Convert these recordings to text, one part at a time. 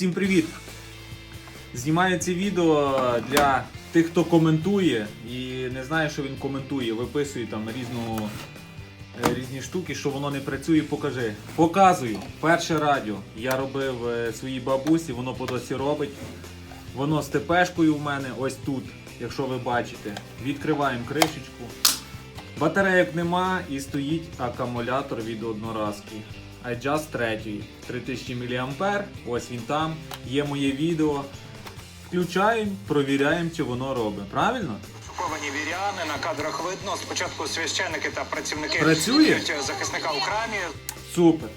Всім привіт! Знімаю це відео для тих, хто коментує і не знає, що він коментує, виписує там різну, е, різні штуки, що воно не працює, покажи. Показую. Перше радіо. Я робив е, своїй бабусі, воно по досі робить. Воно з ТПшкою в мене ось тут, якщо ви бачите. Відкриваємо кришечку. Батарейок нема і стоїть акумулятор від одноразки. iJust 3 3000 мА. Ось він там. Є моє відео. Включаємо, провіряємо, чи воно робить. Правильно? Окуповані віряни на кадрах видно. Спочатку священники та працівники Працює? захисника у храмі. Супер.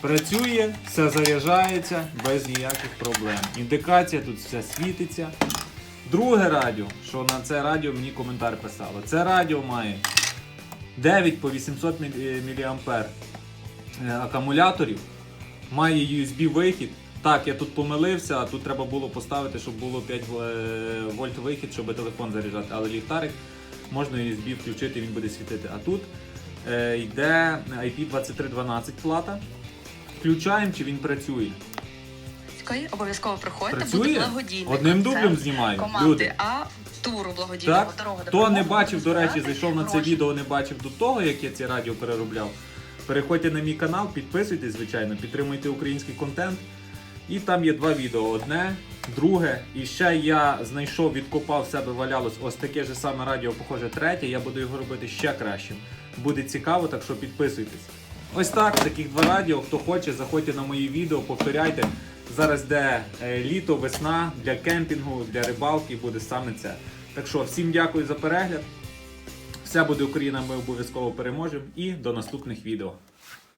Працює, все заряджається без ніяких проблем. Індикація тут все світиться. Друге радіо, що на це радіо мені коментар писало. Це радіо має 9 по 800 мА акумуляторів, має USB вихід. Так, я тут помилився, а тут треба було поставити, щоб було 5 е, вольт вихід, щоб телефон заряджати. Але ліхтарик можна USB включити, він буде світити. А тут е, йде IP2312 плата. Включаємо, чи він працює. Батькові обов'язково приходьте, Працює? буде благодійний Одним концерт дублем знімаю, команди люди. А туру благодійного Так, дорога до хто не перемоги, бачив, до речі, збирати зайшов на це гроші. відео, не бачив до того, як я ці радіо переробляв. Переходьте на мій канал, підписуйтесь, звичайно, підтримуйте український контент. І там є два відео: одне, друге. І ще я знайшов, відкопав в себе валялось ось таке ж саме радіо, похоже, третє. Я буду його робити ще кращим. Буде цікаво, так що підписуйтесь. Ось так, таких два радіо. Хто хоче, заходьте на мої відео, повторяйте. Зараз де е, літо, весна для кемпінгу, для рибалки буде саме це. Так що всім дякую за перегляд. Все буде Україна, ми обов'язково переможемо. І до наступних відео.